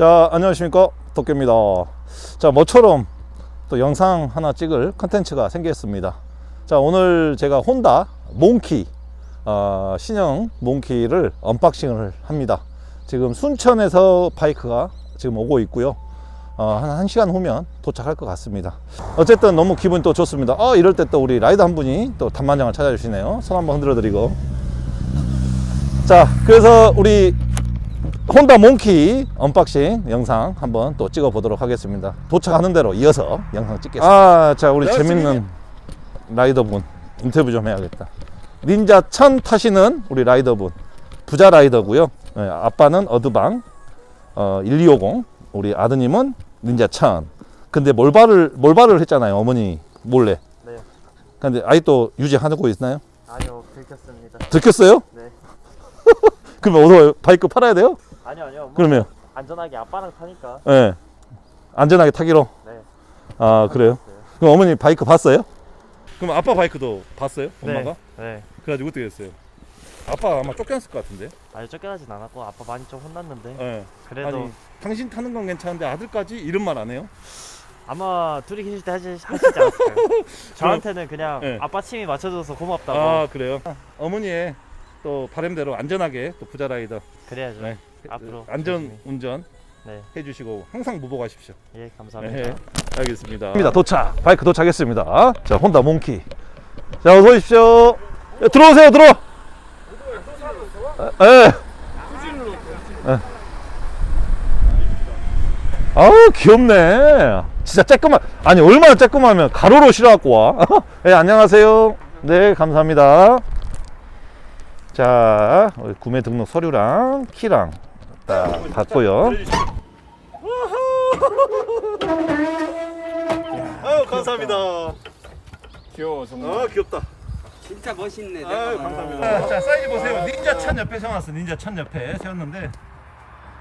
자, 안녕하십니까. 도깨입니다. 자, 모처럼 또 영상 하나 찍을 컨텐츠가 생겼습니다. 자, 오늘 제가 혼다 몽키, 어, 신형 몽키를 언박싱을 합니다. 지금 순천에서 바이크가 지금 오고 있고요. 어, 한 1시간 후면 도착할 것 같습니다. 어쨌든 너무 기분이 또 좋습니다. 어, 이럴 때 또 우리 라이더 한 분이 또 단만장을 찾아주시네요. 손 한번 흔들어 드리고. 자, 그래서 우리 혼다 몽키 언박싱 영상 한번 또 찍어 보도록 하겠습니다. 도착하는 대로 이어서 영상 찍겠습니다. 아, 자, 우리 재밌는 라이더분 인터뷰 좀 해야겠다. 닌자 1000 타시는 우리 라이더분 부자 라이더고요. 네, 아빠는 어드방 어, 1250 우리 아드님은 닌자 1000. 근데 몰바를 몰바를 했잖아요. 어머니 몰래. 네. 근데 아직도 유지하고 있나요? 아니요, 들켰습니다. 들켰어요? 네. 그러면 어서 바이크 팔아야 돼요? 아니요, 아니요. 뭐 그러면 안전하게 아빠랑 타니까. 예. 네. 안전하게 타기로. 네. 아, 그래요? 됐어요. 그럼 어머니 바이크 봤어요? 그럼 아빠 바이크도 봤어요? 엄마가? 네. 네. 그래가지고 어떻게 됐어요? 아빠 아마 쫓겨났을 것 같은데. 아니 쫓겨나진 않았고 아빠 많이 좀 혼났는데 예. 그래도 아니, 당신 타는 건 괜찮은데 아들까지 이런 말 안 해요? 아마 둘이 계실 때 하시, 하시지 않았을까요? 저한테는 그냥 네. 아빠 침이 맞춰줘서 고맙다고 아, 그래요? 어머니의 또 바람대로 안전하게 또 부자 라이더 그래야죠. 네. 앞으로 안전 열심히. 운전 네. 해주시고 항상 무보가십시오. 예, 감사합니다. 네, 알겠습니다. 도착. 바이크 도착했습니다. 자, 혼다 몽키. 자, 어서 오십시오. 야, 들어오세요, 들어. 예. 예. 아우, 귀엽네. 진짜 쬐끄만, 아니, 얼마나 쬐끄마면 가로로 실어갖고 와. 예, 안녕하세요. 네, 감사합니다. 자, 구매 등록 서류랑 키랑 딱 받고요. 아유, 감사합니다. 귀여워 정말. 아 귀엽다. 진짜 멋있네. 아 감사합니다. 자 사이즈 보세요. 닌자 찬 옆에 세워놨어. 닌자 찬 옆에 세웠는데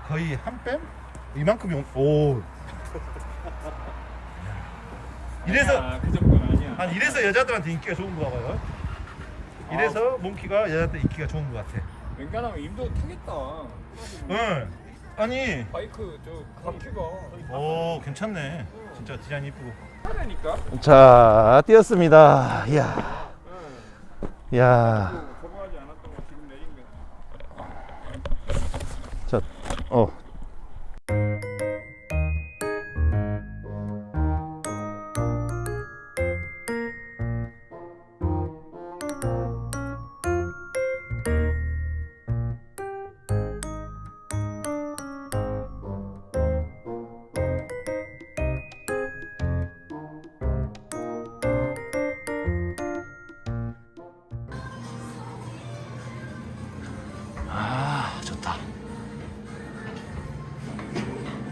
거의 한 뺨? 이만큼이 온- 오. 이래서 아니야, 그 정도는 아니야. 아니 이래서 여자들한테 인기가 좋은 거 봐요. 이래서 몽키가 여자들 인기가 좋은 것 같아. 웬간하면 임도 타겠다. 응. 아니. 바이크 저 바퀴가 오 괜찮네. 진짜 디자인 이쁘고. 타라니까. 자 뛰었습니다. 이야. 이야. 거부하지 않았던 거 지금 내린 거. 자, 어.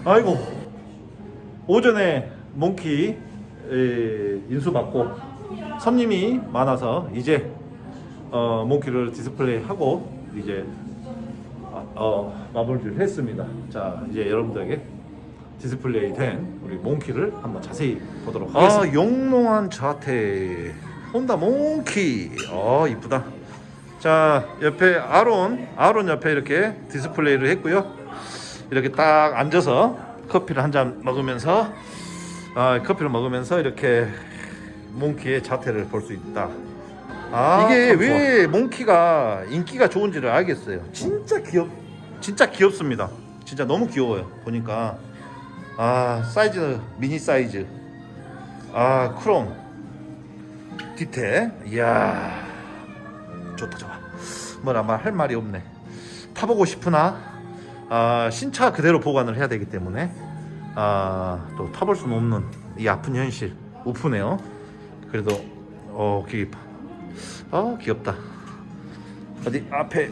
아이고 오전에 몽키 에, 인수 받고 손님이 많아서 이제 어, 몽키를 디스플레이 하고 이제 아, 어, 마무리를 했습니다. 자 이제 여러분들에게 디스플레이 된 우리 몽키를 한번 자세히 보도록 하겠습니다. 아 용롱한 자태 혼다 몽키 어 이쁘다. 자 옆에 아론 아론 옆에 이렇게 디스플레이를 했고요. 이렇게 딱 앉아서 커피를 한 잔 먹으면서 아, 커피를 먹으면서 이렇게 몽키의 자태를 볼 수 있다. 아, 이게 왜 몽키가 인기가 좋은지를 알겠어요. 진짜 귀엽, 진짜 귀엽습니다. 진짜 너무 귀여워요. 보니까 아 사이즈 미니 사이즈, 아 크롬 디테, 이야 좋다 좋아. 뭐라 말 할 말이 없네. 타보고 싶으나 아, 신차 그대로 보관을 해야 되기 때문에 아, 또 타볼 수는 없는 이 아픈 현실 우프네요. 그래도 어 귀엽다. 아 귀엽다. 어디 앞에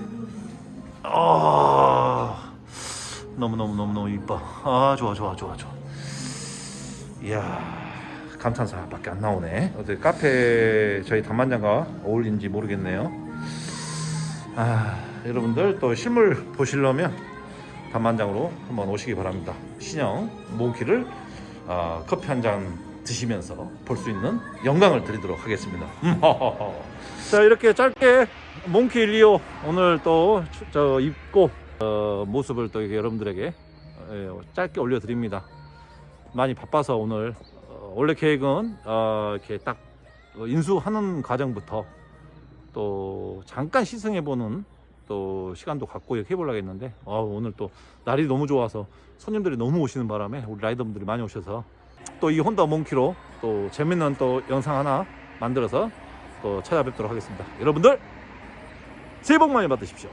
아 너무 너무 너무 너무 이뻐. 아 좋아 좋아 좋아 좋아. 이야 감탄사밖에 안 나오네. 어디 카페 저희 담반장과 어울린지 모르겠네요. 아 여러분들 또 실물 보시려면 담만장으로 한번 오시기 바랍니다. 신형 몽키를 아, 커피 한 잔 드시면서 볼 수 있는 영광을 드리도록 하겠습니다. 자 이렇게 짧게 몽키 125 오늘 또 저 입고 어, 모습을 또 여러분들에게 어, 예, 짧게 올려드립니다. 많이 바빠서 오늘 어, 원래 계획은 어, 이렇게 딱 어, 인수하는 과정부터 또 잠깐 시승해보는 또 시간도 갖고 이렇게 해보려고 했는데 어, 오늘 또 날이 너무 좋아서 손님들이 너무 오시는 바람에 우리 라이더분들이 많이 오셔서 또 이 혼다 몽키로 또 재밌는 또 영상 하나 만들어서 또 찾아뵙도록 하겠습니다. 여러분들 새해 복 많이 받으십시오.